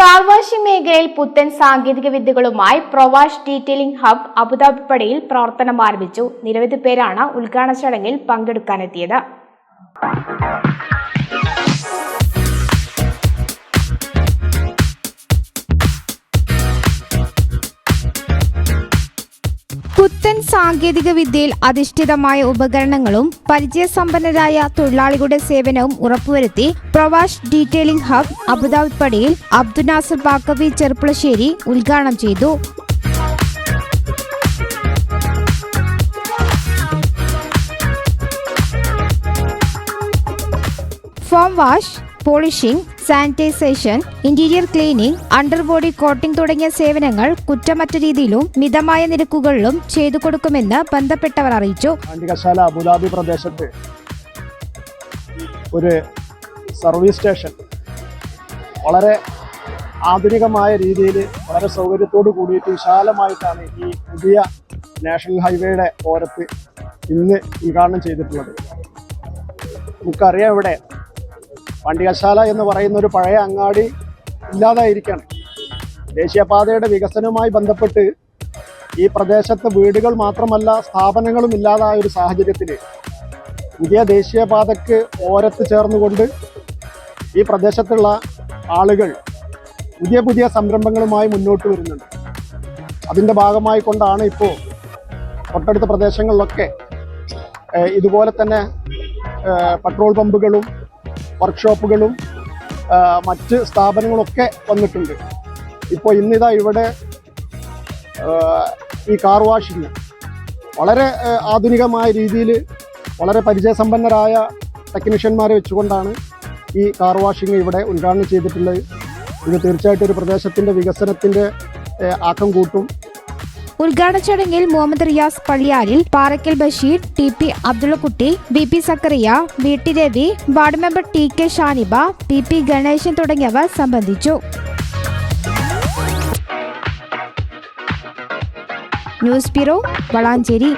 കാർവാശി മേഖലയിൽ പുത്തൻ സാങ്കേതിക വിദ്യകളുമായി Prowash detailing hub Abu Dhabi പടയിൽ പ്രവർത്തനം ആരംഭിച്ചു നിരവധി പേരാണ് ഉദ്ഘാടന ചടങ്ങിൽ പങ്കെടുക്കാനെത്തിയത്. സാങ്കേതിക വിദ്യയിൽ അധിഷ്ഠിതമായ ഉപകരണങ്ങളും പരിചയസമ്പന്നരായ തൊഴിലാളികളുടെ സേവനവും ഉറപ്പുവരുത്തി പ്രവാഷ് ഡീറ്റെയിലിംഗ് ഹബ് അബുദാബിപ്പടിയിൽ അബ്ദുൽ നാസർ ബാക്കവി ചെറുപ്പുളശ്ശേരി ഉദ്ഘാടനം ചെയ്തു. Foam wash polishing sanitisation interior cleaning underbody coating തുടങ്ങിയ സേവനങ്ങൾ കുറ്റമറ്റ രീതിയിലും മിതമായ നിരക്കുകളിലും ചെയ്തു കൊടുക്കുമെന്ന് ബന്ധപ്പെട്ടവർ അറിയിച്ചു. അബുദാബി പ്രദേശത്ത് ഒരു സർവീസ് സ്റ്റേഷൻ വളരെ ആധുനികമായ രീതിയിൽ വളരെ സൗകര്യത്തോട് കൂടിയിട്ട് വിശാലമായിട്ടാണ് ഈ പുതിയ നാഷണൽ ഹൈവേയുടെ ഓരത്ത് ഇന്ന് ഉദ്ഘാടനം ചെയ്തിട്ടുള്ളത്. നമുക്കറിയാം ഇവിടെ പാണ്ഡികശാല എന്ന് പറയുന്ന ഒരു പഴയ അങ്ങാടി ഇല്ലാതായിരിക്കണം. ദേശീയപാതയുടെ വികസനവുമായി ബന്ധപ്പെട്ട് ഈ പ്രദേശത്ത് വീടുകൾ മാത്രമല്ല സ്ഥാപനങ്ങളും ഇല്ലാതായ ഒരു സാഹചര്യത്തിൽ പുതിയ ദേശീയപാതയ്ക്ക് ഓരത്ത് ചേർന്നുകൊണ്ട് ഈ പ്രദേശത്തുള്ള ആളുകൾ പുതിയ പുതിയ സംരംഭങ്ങളുമായി മുന്നോട്ട് വരുന്നുണ്ട്. അതിന്റെ ഭാഗമായി കൊണ്ടാണ് ഇപ്പോൾ തൊട്ടടുത്ത പ്രദേശങ്ങളിലൊക്കെ ഇതുപോലെ തന്നെ പെട്രോൾ പമ്പുകളും വർക്ക്ഷോപ്പുകളും മറ്റ് സ്ഥാപനങ്ങളൊക്കെ വന്നിട്ടുണ്ട്. ഇപ്പോൾ ഇന്നിതാ ഇവിടെ ഈ കാർ വാഷിങ് വളരെ ആധുനികമായ രീതിയിൽ വളരെ പരിചയസമ്പന്നരായ ടെക്നീഷ്യന്മാരെ വെച്ചുകൊണ്ടാണ് ഈ കാർ വാഷിങ് ഇവിടെ ഉദ്ഘാടനം ചെയ്തിട്ടുള്ളത്. ഇത് തീർച്ചയായിട്ടും ഒരു പ്രദേശത്തിന്റെ വികസനത്തിന്റെ ആക്കം കൂട്ടും. ഉദ്ഘാടന ചടങ്ങിൽ Muhammad Riyas Palliyalil Parakkal Basheer T P Abdullakutty B P Zakariya V T Ravi ward member T K Shaniba P P Ganesan തുടങ്ങിയവർ സംബന്ധിച്ചു. News bureau Valanchery.